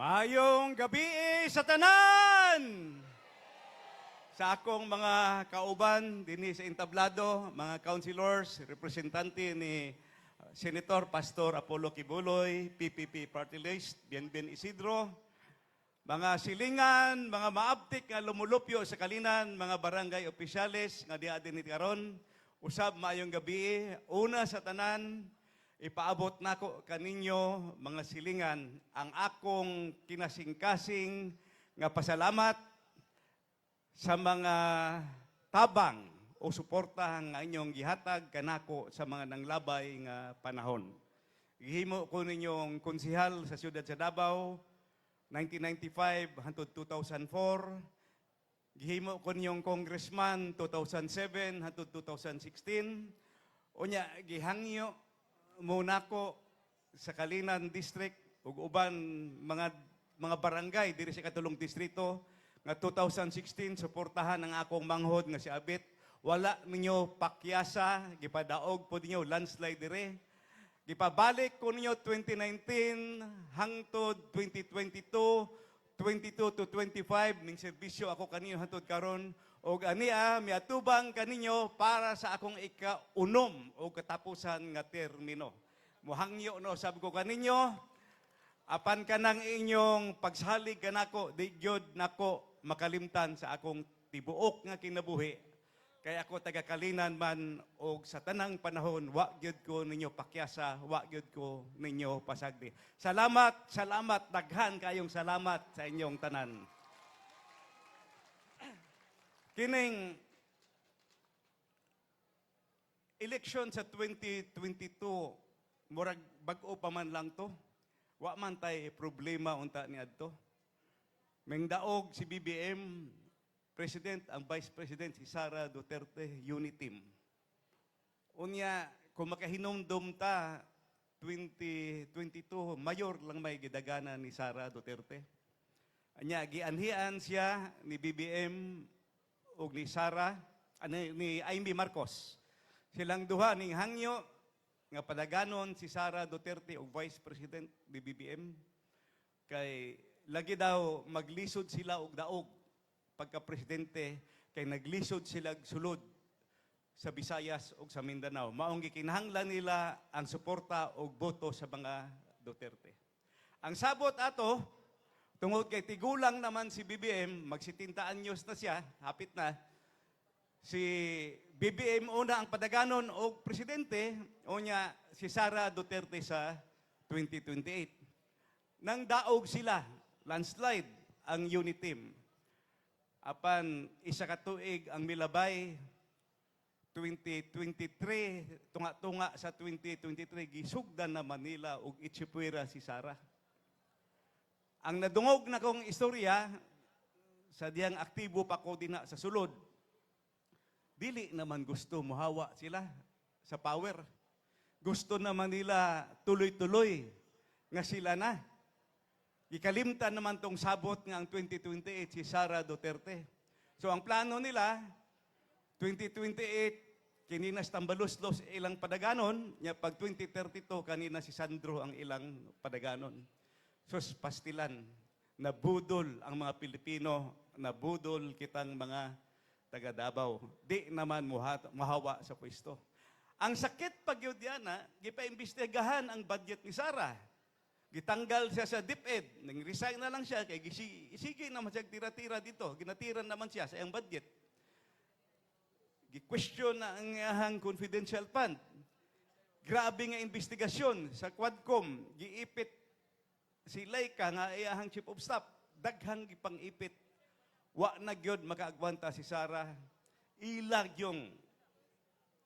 Mayong gabi sa tanan! Sa akong mga kauban dinhi sa entablado, mga councilors, representante ni uh, Senator Pastor Apollo Kibuloy, PPP Party List, Bienben Isidro, mga silingan, mga maabtik nga lumulupyo sa kalinan, mga barangay opisyales nga diha din karon, usab maayong gabi, una sa tanan, ipaabot nako kaninyo mga silingan ang akong kinasing-kasing nga pasalamat sa mga tabang o suporta nga inyong gihatag kanako sa mga nanglabay nga panahon. Gihimo ko ninyong konsihal sa siyudad sa Davao 1995 hangtod 2004. Gihimo ko ninyong congressman 2007 hangtod 2016. Unya gihangyo muna ko sa Kalinan District ug uban mga mga barangay diri sa katulong distrito nga 2016 suportahan ang akong manghod nga si Abit. Wala ninyo pakyasa gipadaog po ninyo landslide dire. Gipabalik ko ninyo 2019 hangtod 2022 22 to 25 ning serbisyo ako kaninyo hangtod karon og ania miatubang kaninyo para sa akong ikaunom o katapusan nga termino. Muhangyo no sabi ko kaninyo apan kanang inyong pagsalig kanako di gyud nako makalimtan sa akong tibuok nga kinabuhi. Kay ako taga Kalinan man og sa tanang panahon wa gyud ko ninyo pakyasa wa gyud ko ninyo pasagdi. Salamat salamat daghan kayong salamat sa inyong tanan kining election sa 2022 murag bag-o pa man lang to wa man tay problema unta ni adto Mengdaog si BBM President ang Vice President si Sara Duterte unit team. Unya kung makahinumdum ta 2022 mayor lang may gidagana ni Sara Duterte. Anya gianhian siya ni BBM ug ni Sara ani ni Amy Marcos. Silang duha ning hangyo nga padaganon si Sara Duterte og Vice President ni BBM kay lagi daw maglisod sila og daog pagka presidente kay naglisod sila sulod sa Visayas ug sa Mindanao. Maong gikinahanglan nila ang suporta og boto sa mga Duterte. Ang sabot ato tungod kay tigulang naman si BBM, magsitinta anyos na siya, hapit na. Si BBM una ang padaganon og presidente, unya si Sara Duterte sa 2028. Nang daog sila, landslide ang unit team. Apan isa ka tuig ang milabay 2023 tunga-tunga sa 2023 gisugdan na Manila ug Ichipuera si Sara. Ang nadungog na kong istorya sa diyang aktibo pa ko din sa sulod. Dili naman gusto muhawa sila sa power. Gusto naman nila tuloy-tuloy nga sila na. Ikalimtan naman tong sabot nga ang 2028 si Sara Duterte. So ang plano nila, 2028, kininas tambaluslos ilang padaganon, nya pag 2032, kanina si Sandro ang ilang padaganon. Sus, pastilan, nabudol ang mga Pilipino, nabudol kitang mga taga Davao. Di naman muhat, mahawa sa pwesto. Ang sakit pag ha, gipaimbestigahan ang budget ni Sara. Gitanggal siya sa DepEd. Nang-resign na lang siya. Kaya gisi- sige naman siya tira-tira dito. Ginatiran naman siya sa iyang budget. Gi-question na ang iyahang confidential fund. Grabe nga investigasyon sa Quadcom. Giipit si Laika nga iyahang chief of staff. Daghang gipang-ipit. Wa na gyud makaagwanta si Sara. Ilag yung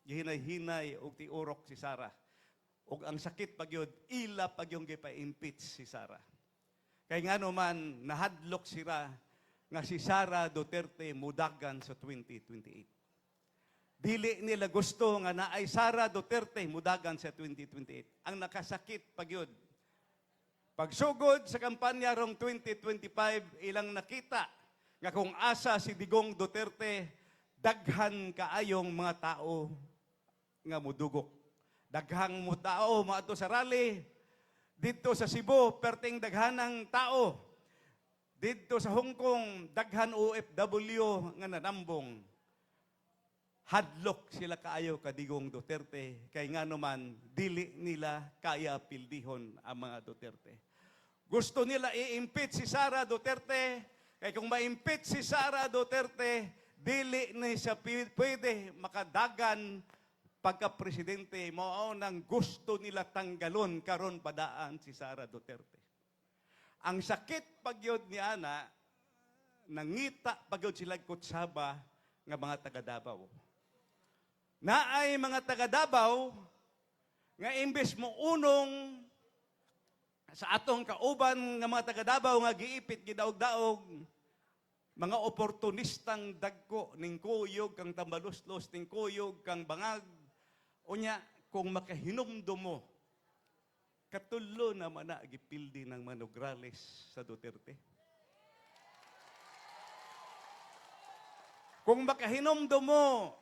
gihinay-hinay og tiurok si Sara. ug ang sakit pagyod ila pagyong gipa-impeach si Sara. Kay nga man nahadlok sira nga si Sara Duterte mudagan sa 2028. Dili nila gusto nga naay Sara Duterte mudagan sa 2028. Ang nakasakit pagyod Pagsugod sa kampanya rong 2025, ilang nakita nga kung asa si Digong Duterte, daghan kaayong mga tao nga mudugok. Daghang mo tao maato sa rally, Dito sa Cebu, perting daghanang tao. Dito sa Hong Kong, daghan OFW nga nanambong. Hadlok sila kaayo kadigong Duterte. Kay nga naman, dili nila kaya pildihon ang mga Duterte. Gusto nila i-impeach si Sara Duterte. Kay kung ma-impeach si Sara Duterte, dili na siya pwede makadagan pagka-presidente. Mao nang gusto nila tanggalon karon padaan si Sara Duterte. Ang sakit pagyod ni Ana, nangita pagyod sila kutsaba nga mga taga Davao. Naay mga taga Davao nga imbes mo unong sa atong kauban nga mga taga Davao nga giipit gidaog-daog mga oportunistang dagko ning kuyog kang tambaluslos ning kuyog kang bangag unya kung makahinumdum mo katulo na gipildi ng Manograles sa Duterte. Kung makahinomdo mo,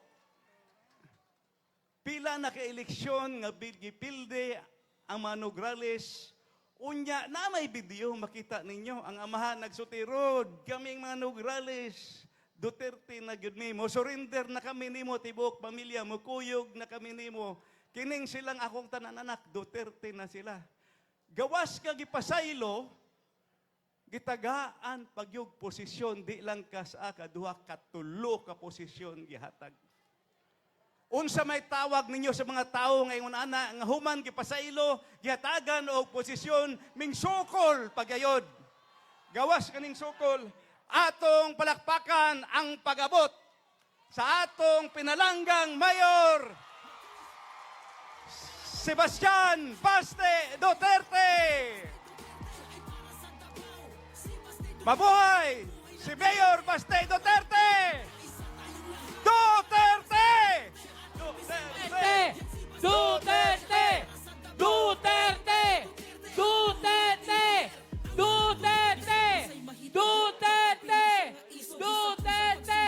pila na ka-eleksyon nga gipildi ang Manograles, unya na may video makita ninyo ang amahan nagsutirod. Kaming Manograles. Duterte na gyud nimo. Surrender na kami nimo tibok pamilya mo kuyog na kami nimo. Kining silang akong tanan anak Duterte na sila. Gawas ka gipasaylo gitagaan pagyog posisyon di lang ka sa kaduha katulo ka posisyon gihatag unsa may tawag ninyo sa mga tao ngayon ana nga human gipasaylo gihatagan og posisyon ming sukol pagayod gawas kaning sukol atong palakpakan ang pagabot sa atong pinalanggang mayor Sebastian Paste Duterte Mabuhay si Mayor Baste! Duterte! Duterte! Duterte! Duterte! Duterte! Duterte! Duterte!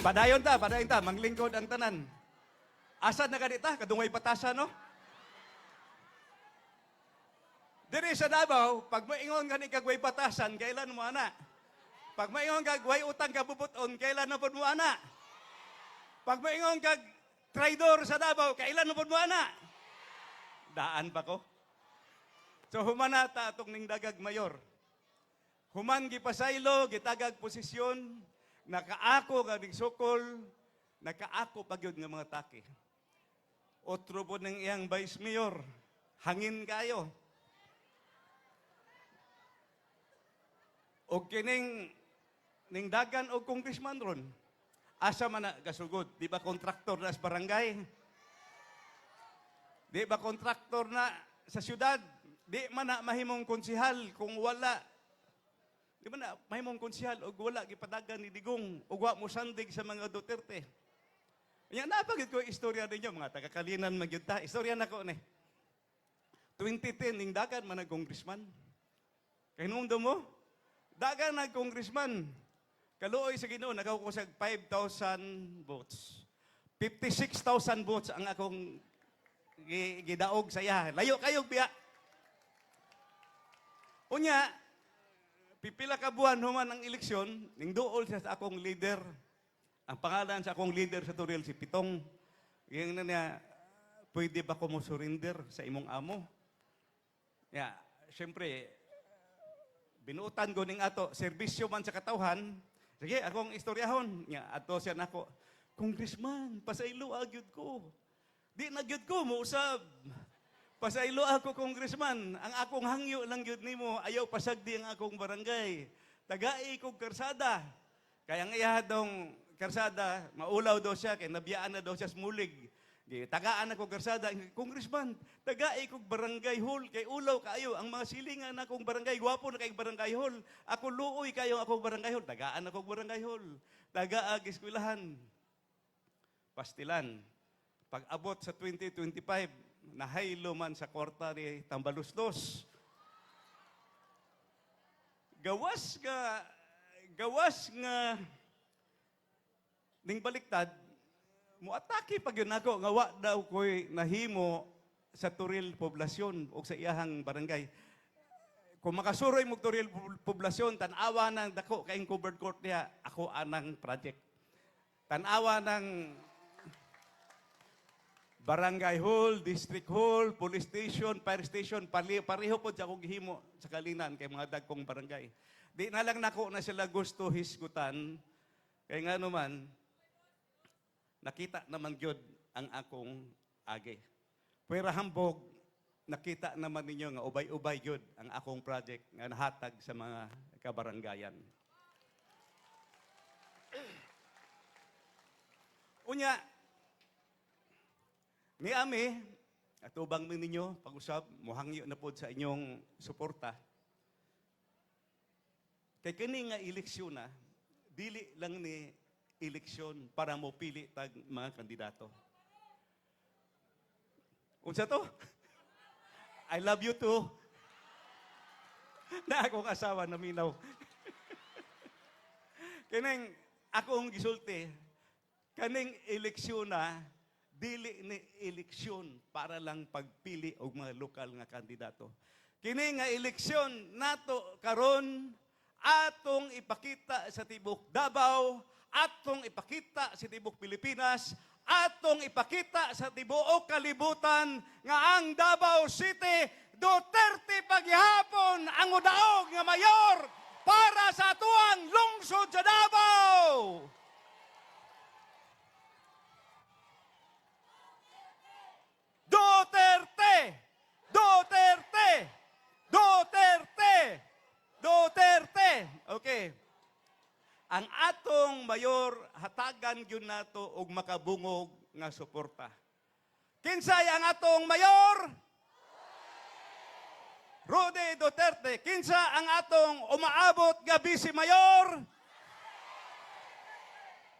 Padayon ta, padayon ta, manglingkod ang tanan. Asa na ganita? Kadungay patasa, no? Diri sa Davao, pag maingon ka ni kagway patasan, kailan mo ana? Pag maingon kag way utang ka bubuton, kailan na mo ana? Pag maingon kag traidor sa Davao, kailan po mo ana? Daan pa ko. So humana ta atong ning dagag mayor. Human gipasaylo, gitagag posisyon, nakaako ka ning sukol, nakaako pagyod nga mga taki. Otro po ng iyang vice mayor, hangin kayo. O kining ning dagan o congressman ron, asa man na kasugod, di ba kontraktor na sa barangay? Di ba kontraktor na sa syudad? Di man na mahimong konsihal kung wala Di ba na, may mong konsyal, o wala, gipadagan ni Digong, o wa mo sandig sa mga Duterte. Yan, napagid ko istorya ninyo, mga taga-kalinan magyud ta. Istorya na ko ni. 2010, ning dagan man ang congressman. Kay nung mo, dagan na congressman. Kaluoy sa Ginoo, nakakuha sa 5,000 votes. 56,000 votes ang akong gi- gidaog sa iya. Layo kayo, biya. Unya, pipila ka buwan human ang eleksyon, ning duol sa akong leader. Ang pangalan sa akong leader sa Turil, si Pitong. Yung na niya, pwede ba ko mo surrender sa imong amo? Ya, syempre, binuutan ko ning ato, serbisyo man sa katawhan, sige, akong istoryahon. Ya, ato siya nako, Congressman, pasaylo agyud ko. Di na gyud ko, mausab. Pasaylo ako, congressman. Ang akong hangyo lang yun nimo, ayaw pasagdi ang akong barangay. Tagai kong karsada. Kaya ang iya dong karsada, maulaw daw siya, kaya nabiyaan na daw siya smulig. Tagaan ako karsada, congressman, tagai kong barangay hall, kay ulaw kayo, ang mga silingan na akong barangay, gwapo na kay barangay hall. Ako luoy kayo akong barangay hall, tagaan akong barangay hall. Tagaa eskwelahan. Pastilan. Pag abot sa 2025, nahaylo man sa kwarta ni Tambaluslos. Gawas nga, gawas nga, ning baliktad, mo atake pag yun ako, nga wa daw ko'y nahimo sa Turil poblasyon o sa iyahang barangay. Kung makasuroy mo Turil po- poblasyon, tanawa ng dako kaing covered court niya, ako anang project. Tanawa ng barangay hall, district hall, police station, fire station, pali, pareho po akong gihimo sa kalinan kay mga dagkong barangay. Di na lang nako na sila gusto hisgutan, kay nga naman, nakita naman gyud ang akong agi. Pero hambog, nakita naman ninyo nga ubay-ubay gyud ang akong project nga nahatag sa mga kabaranggayan. Unya, ni Ami, atubang mi ninyo, pag-usab, muhangyo na po sa inyong suporta. Kay kini nga eleksyon na, dili lang ni eleksyon para mo pili tag mga kandidato. Unsa to? I love you too. na akong asawa na minaw. Kining akong gisulti, kaning eleksyon na, dili ni eleksyon para lang pagpili og mga lokal nga kandidato. Kini nga eleksyon nato karon atong ipakita sa tibok Davao, atong ipakita sa tibok Pilipinas, atong ipakita sa tibuok kalibutan nga ang Davao City Duterte paghihapon ang udaog nga mayor para sa tuang lungsod sa Davao. Duterte! Duterte! Duterte! Duterte! Okay. Ang atong mayor hatagan gyud nato og makabungog nga suporta. Kinsay ang atong mayor? Rudy Duterte. Kinsa ang atong umaabot nga vice mayor?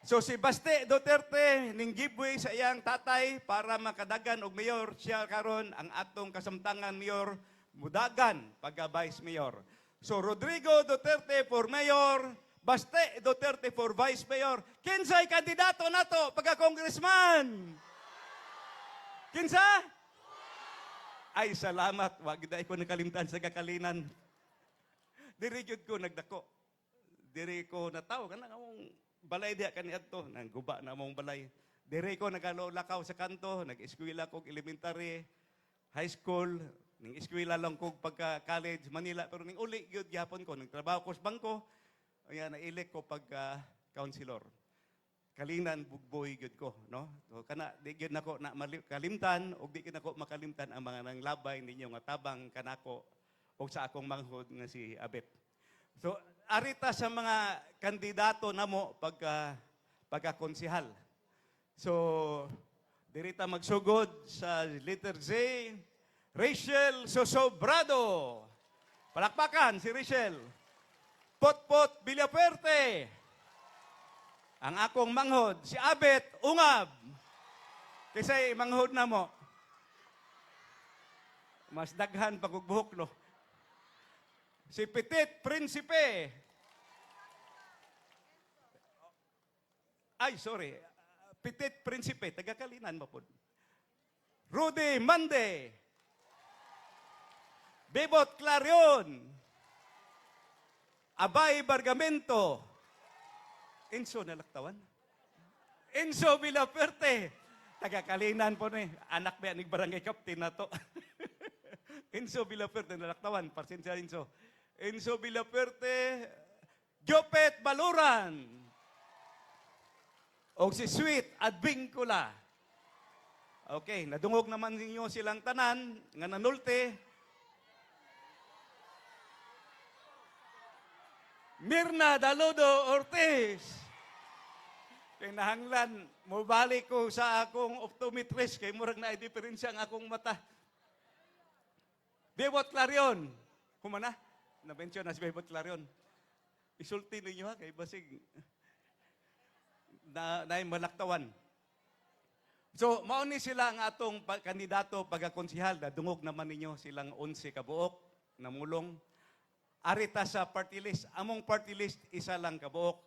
So si Baste Duterte ning giveaway sa iyang tatay para makadagan og mayor siya karon ang atong kasamtangan mayor mudagan pagka vice mayor. So Rodrigo Duterte for mayor, Baste Duterte for vice mayor. Kinsay kandidato nato pagka congressman? Kinsa? Ay salamat, wag gid ko nakalimtan sa kakalinan. Diri ko nagdako. Diri ko nataw kana among balay diha kaniadto nang guba na among balay. Diri ko nagalakaw sa kanto, nag-eskwela kog elementary, high school, ning eskwela lang kog pagka college Manila pero ning uli gyud gyapon ko nagtrabaho ko sa bangko. Ayan nailek ko pagka counselor. Kalinan bugboy gyud ko, no? So kana di gyud nako na kalimtan ug di gyud nako makalimtan ang mga nanglabay ninyo nga tabang kanako o sa akong manghod nga si Abet. So, arita sa mga kandidato namo pagka pagkakonsihal. So, dirita magsugod sa letter Z, Rachel Sosobrado. Palakpakan si Rachel. Potpot Villapuerte. Ang akong manghod, si Abet Ungab. Kasi manghod na mo. Mas daghan pagugbuhok, no? Si Petit Principe. Ay, sorry. Petit Principe, taga-kalinan mo po. Rudy Mande. Bebot Clarion. Abay Bargamento. Enzo Nalaktawan. Enzo Villaperte. Taga-kalinan po ni. Anak ba ni barangay captain na to. Enzo Villaperte, Nalaktawan. Pasensya Enzo. Enzo Villaperte. Jopet Baluran. O si Sweet Advincula. Okay, nadungog naman ninyo silang tanan, nga nanulti. Mirna Daludo Ortiz. Kinahanglan, mubalik ko sa akong optometrist kay murag na diferensya ang akong mata. Bebot Clarion. Humana, na-mention na si Bebot Clarion. Isulti ninyo ha, kay basig na, na malaktawan. So, mauni sila ang atong kandidato pagkakonsihal na dungog naman ninyo silang 11 kabuok na mulong. Arita sa party list. Among party list, isa lang kabuok.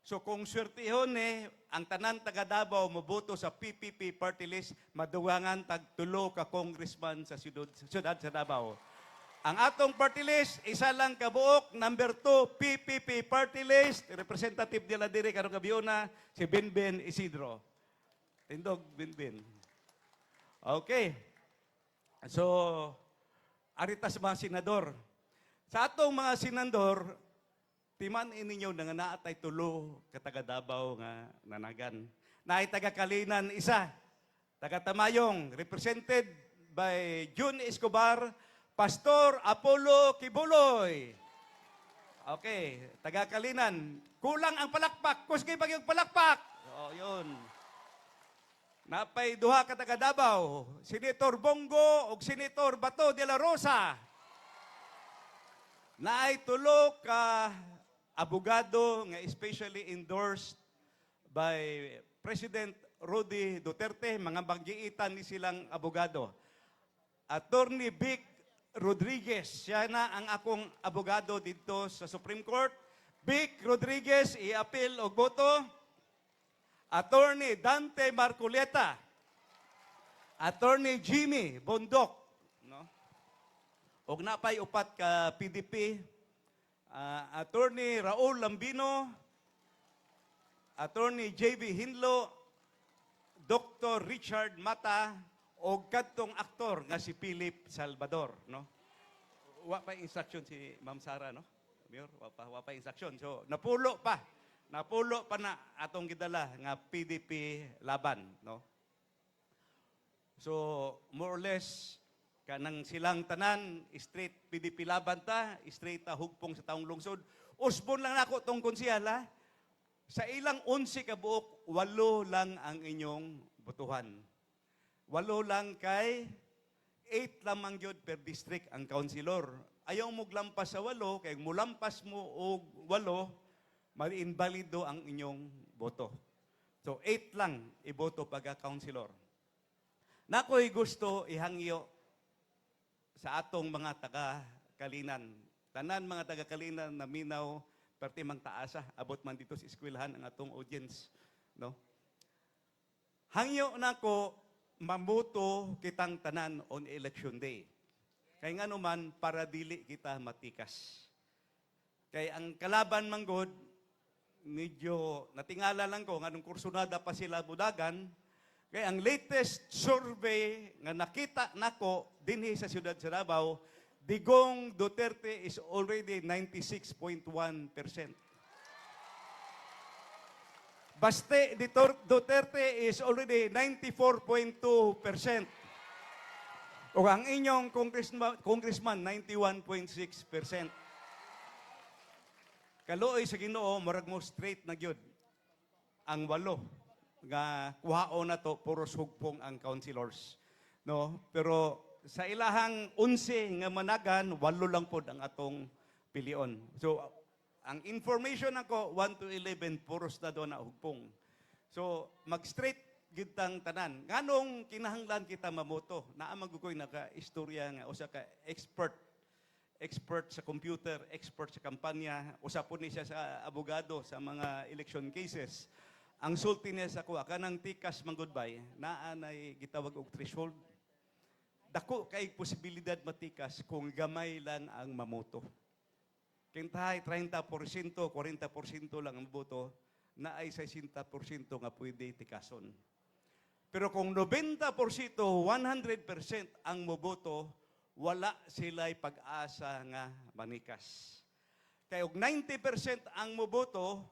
So kung swertihon eh, ang tanan taga Davao moboto sa PPP party list, maduwangan tag tulo ka congressman sa siyudad, siyudad sa Davao. Ang atong party list, isa lang kabuok. Number two, PPP party list. Representative nila diri karong kabiuna, si Binbin Isidro. Tindog Binbin. Okay. So, arita sa mga senador. Sa atong mga senador, timan ininyo nga naatay tulo kataga Davao nga nanagan. Naay taga Kalinan isa, taga Tamayong, represented by June Escobar, Pastor Apollo Kibuloy. Okay, taga Kalinan. Kulang ang palakpak. Kusgi bagyong palakpak. Oh, yun. Napay duha ka taga Davao, Senator Bongo ug Senator Bato de la Rosa. Naay tulo ka abogado nga especially endorsed by President Rudy Duterte, mga bagyiitan ni silang abogado. Attorney Vic Rodriguez, siya na ang akong abogado dito sa Supreme Court. Vic Rodriguez, i-appeal og boto. Attorney Dante Marcoleta. Attorney Jimmy Bondok. No? Og napay upat ka PDP. ah, Attorney Raul Lambino. Attorney JB Hinlo. Dr. Richard Mata. O kadtong aktor nga si Philip Salvador. No? Wa pa instruction si Ma'am Sara, no? Mayor, wa pa, wa pa instruction. So, napulo pa. Napulo pa na atong gidala nga PDP laban, no? So, more or less, kanang silang tanan, straight PDP laban ta, straight ta hugpong sa taong lungsod. Usbon lang nako tong konsyala, sa ilang 11 ka buok, walo lang ang inyong botohan. Walo lang kay 8 lamang gyud per district ang councilor. Ayaw mo lampas sa walo, kay mulampas mo og walo, ma-invalido ang inyong boto. So, 8 lang iboto pagka councilor. Nakoy gusto ihangyo sa atong mga taga-kalinan. Tanan mga taga-kalinan na minaw, perti mang taasa, abot man dito sa eskwelahan ang atong audience. No? Hangyo nako mamuto kitang tanan on election day. Kay nga naman, para dili kita matikas. Kay ang kalaban manggod, medyo natingala lang ko, nga nung kursunada pa sila budagan, kay ang latest survey nga nakita nako dinhi sa siyudad sa Davao, Digong Duterte is already 96.1%. Baste Duterte is already 94.2%. O ang inyong congressman, congressman 91.6%. Kaluoy sa Ginoo, murag mo straight na gyud ang walo nga kuhao na to puros hugpong ang councilors. No? Pero sa ilahang 11 nga managan, walo lang pod ang atong pilion. So ang information ako 1 to 11 puros na do na hugpong. So mag-straight gid tang tanan. Nganong kinahanglan kita mamoto? Naa magukoy naka istorya nga usa ka expert expert sa computer, expert sa kampanya, usapon ni siya sa abogado sa mga election cases. Ang sulti niya sa kuha, kanang tikas man goodbye, naa nay gitawag og threshold. Dako kay posibilidad matikas kung gamay lang ang mamoto. Kintahay 30%, 40% lang ang boto, na ay 60% nga pwede tikason. Pero kung 90%, 100% ang moboto, wala sila'y pag-asa nga manikas. Kaya og 90% ang moboto,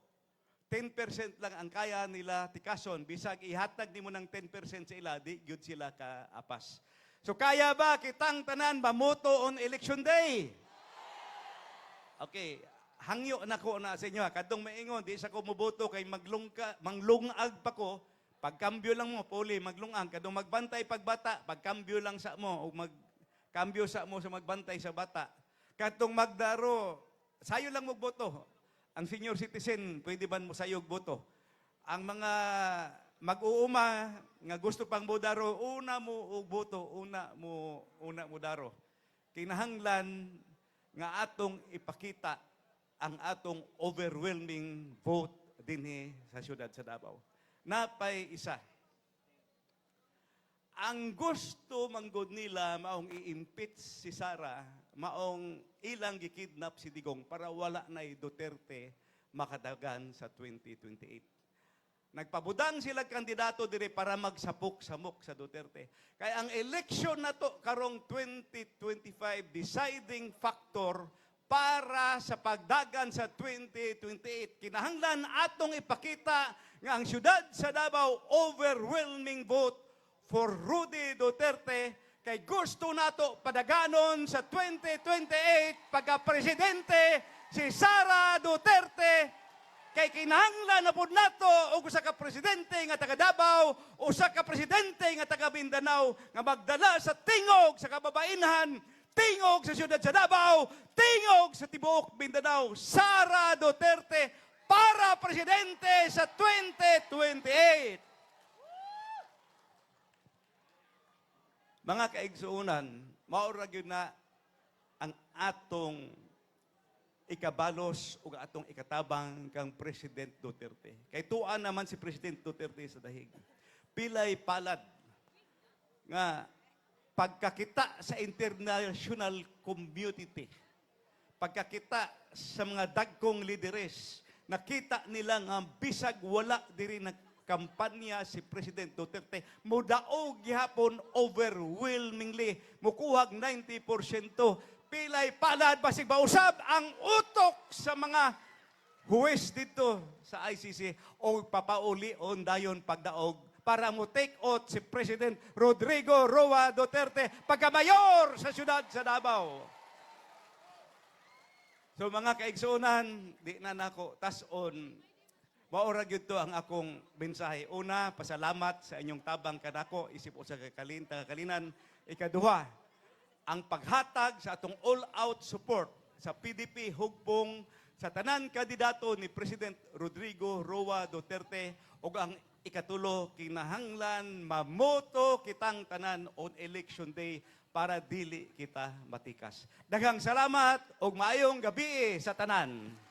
10% lang ang kaya nila tikason. Bisag ihatag nimo ng 10% sa ila, di gyud sila kaapas. So kaya ba kitang tanan mamoto on election day? Okay, hangyo na ko na sa inyo. ha. Kadong maingon, di sa ko moboto kay maglungka, manglungag pa ko. Pagkambyo lang mo, puli, maglungag. Kadong magbantay pagbata, pagkambyo lang sa mo, o magkambyo sa mo sa magbantay sa bata. Kadong magdaro, sayo lang mo boto. Ang senior citizen, pwede ba mo sayog boto? Ang mga mag-uuma nga gusto pang bodaro, una mo og boto, una mo una mo daro. Kinahanglan nga atong ipakita ang atong overwhelming vote dinhi sa siyudad sa Davao. Napay isa. Ang gusto manggod nila maong i-impeach si Sara, maong ilang gikidnap si Digong para wala na Duterte makadagan sa 2028. Nagpabudang sila kandidato dire para magsapok-samok sa Duterte. Kaya ang election na to karong 2025 deciding factor para sa pagdagan sa 2028. Kinahanglan atong ipakita nga ang syudad sa Davao overwhelming vote for Rudy Duterte kay gusto nato padaganon sa 2028 pagka presidente si Sara Duterte kay kinahanglan na pud nato og usa ka presidente nga taga Davao, usa ka presidente nga taga Mindanao nga magdala sa tingog sa kababainhan, tingog sa siyudad sa Davao, tingog sa tibuok Mindanao, Sara Duterte para presidente sa 2028. Mga kaigsuunan, maura gyud na ang atong ikabalos ug atong ikatabang kang President Duterte. Kay tuan naman si President Duterte sa dahig. Pilay palad nga pagkakita sa international community, pagkakita sa mga dagkong lideres, nakita nila nga bisag wala diri kampanya si President Duterte, mudaog gihapon overwhelmingly, mukuhag 90%, pilay palad basig bausab ang utok sa mga huwes dito sa ICC o papauli on dayon pagdaog para mo take out si President Rodrigo Roa Duterte pagkamayor sa siyudad sa Davao. So mga kaigsunan, di na nako tas-on. Maura gyud to ang akong mensahe. Una, pasalamat sa inyong tabang kanako isip usa ka kalin kalinan. Ikaduha, ang paghatag sa atong all-out support sa PDP hugpong sa tanan kandidato ni President Rodrigo Roa Duterte ug ang ikatulo kinahanglan mamoto kitang tanan on election day para dili kita matikas. Daghang salamat ug maayong gabi sa tanan.